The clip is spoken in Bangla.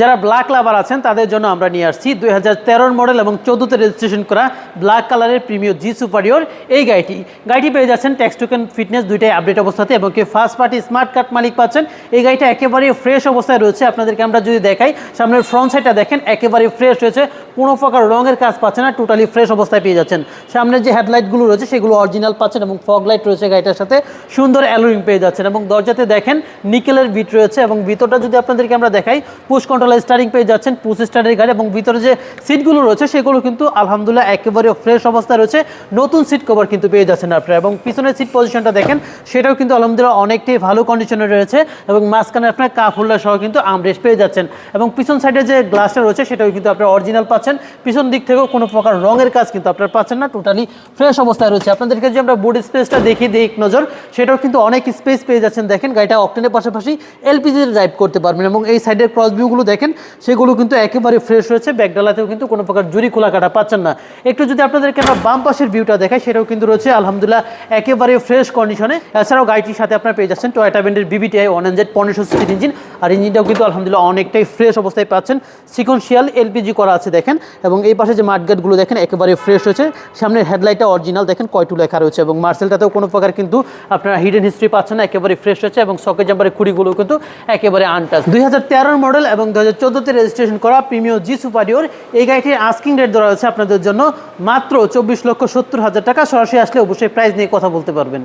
যারা ব্ল্যাক লাভার আছেন, তাদের জন্য আমরা নিয়ে আসছি দুই হাজার মডেল এবং চোদ্দোতে রেজিস্ট্রেশন করা ব্ল্যাক কালারের প্রিমিয় জি সুপারিয়র এই গাড়িটি। গাড়িটি পেয়ে যাচ্ছেন ট্যাক্স টোকেন ফিটনেস দুইটাই আপডেট অবস্থাতে এবং কি ফার্স্ট পার্টি স্মার্ট কার্ড মালিক পাচ্ছেন। এই গাড়িটা একেবারে ফ্রেশ অবস্থায় রয়েছে। আপনাদেরকে আমরা যদি দেখাই, সামনের ফ্রন্ট সাইডটা দেখেন, একেবারে ফ্রেশ রয়েছে। কোনো প্রকার রঙের কাজ পাচ্ছে না টোটালি ফ্রেশ অবস্থায় পেয়ে যাচ্ছেন। সামনের যে হেডলাইটগুলো রয়েছে, সেগুলো অরিজিনাল পাচ্ছেন এবং ফগ লাইট রয়েছে গাড়িটার সাথে। সুন্দর অ্যালোরিং পেয়ে যাচ্ছেন এবং দরজাতে দেখেন নিকেলের বিট রয়েছে এবং ভিতরটা যদি আপনাদেরকে আমরা দেখাই পুশ স্টারিং পেয়ে যাচ্ছেন পুশ স্টারের গাড়ি এবং ভিতরে যে সিটগুলো রয়েছে, সেগুলো কিন্তু আলহামদুলিল্লাহ একেবারে ফ্রেশ অবস্থায় রয়েছে। নতুন সিট কভার কিন্তু পেয়ে যাচ্ছেন আপনারা এবং পিছনের সিট পজিশনটা দেখেন, সেটাও কিন্তু আলহামদুলিল্লাহ অনেকটাই ভালো কন্ডিশনে রয়েছে এবং মাঝখানে আপনার কাপ হোল্ডার সহ কিন্তু আমরেস্ট পেয়ে যাচ্ছেন এবং পিছন সাইডে যে গ্লাসটা রয়েছে, সেটাও কিন্তু আপনার অরিজিনাল পাচ্ছেন। পিছন দিক থেকেও কোনো প্রকার রঙের কাজ কিন্তু আপনারা পাচ্ছেন না টোটালি ফ্রেশ অবস্থায় রয়েছে। আপনাদেরকে যে আমরা বোর্ড স্পেসটা দেখি দিই, এক নজর, সেটাও কিন্তু অনেক স্পেস পেয়ে যাচ্ছেন। দেখেন গাড়িটা অকটেনের পাশাপাশি এলপিজি ড্রাইভ করতে পারবেন এবং এই সাইডের ক্রস ভিউগুলো দেখেন সেগুলো কিন্তু একেবারে ফ্রেশ রয়েছে। ব্যাগডালাতেও কিন্তু কোনো প্রকার জুরি খোলা কাটা পাচ্ছেন না। একটু যদি আপনাদেরকে আমরা বাম পাশের ভিউটা দেখাই, সেটাও কিন্তু রয়েছে, আলহামদুলিল্লাহ, একেবারে ফ্রেশ কন্ডিশনে এছাড়াও গাড়িটির সাথে আপনারা পেয়ে যাচ্ছেন টয়টা ব্যান্ডের বিবিটিআই ওয়ান হান্ড্রেড পনেরোশো সিট ইঞ্জিন আর ইঞ্জিনটাও কিন্তু আলহামদুলিল্লাহ অনেকটাই ফ্রেশ অবস্থায় পাচ্ছেন। সিকোয়েন্সিয়াল এলপিজি করা আছে দেখেন। এবং এই পাশে যে মাঠগাটগুলো দেখেন, একেবারে ফ্রেশ রয়েছে সামনের হেডলাইটটা অরিজিনাল দেখেন, কয়টু লেখা রয়েছে। এবং মার্সেলটাতেও কোনো প্রকার কিন্তু আপনারা হিডেন হিস্ট্রি পাচ্ছেন না, একেবারে ফ্রেশ রয়েছে এবং সকেট জাম্পারের খুঁড়িগুলো কিন্তু একেবারে আনটাচ দুই মডেল এবং দু হাজার রেজিস্ট্রেশন করা প্রিমিয় জি সুপারিয়র এই গাড়িটির আস্কিং রেট ধরা হচ্ছে আপনাদের জন্য মাত্র চব্বিশ লক্ষ সত্তর হাজার টাকা। সরাসরি আসলে অবশ্যই প্রাইস নিয়ে কথা বলতে পারবেন।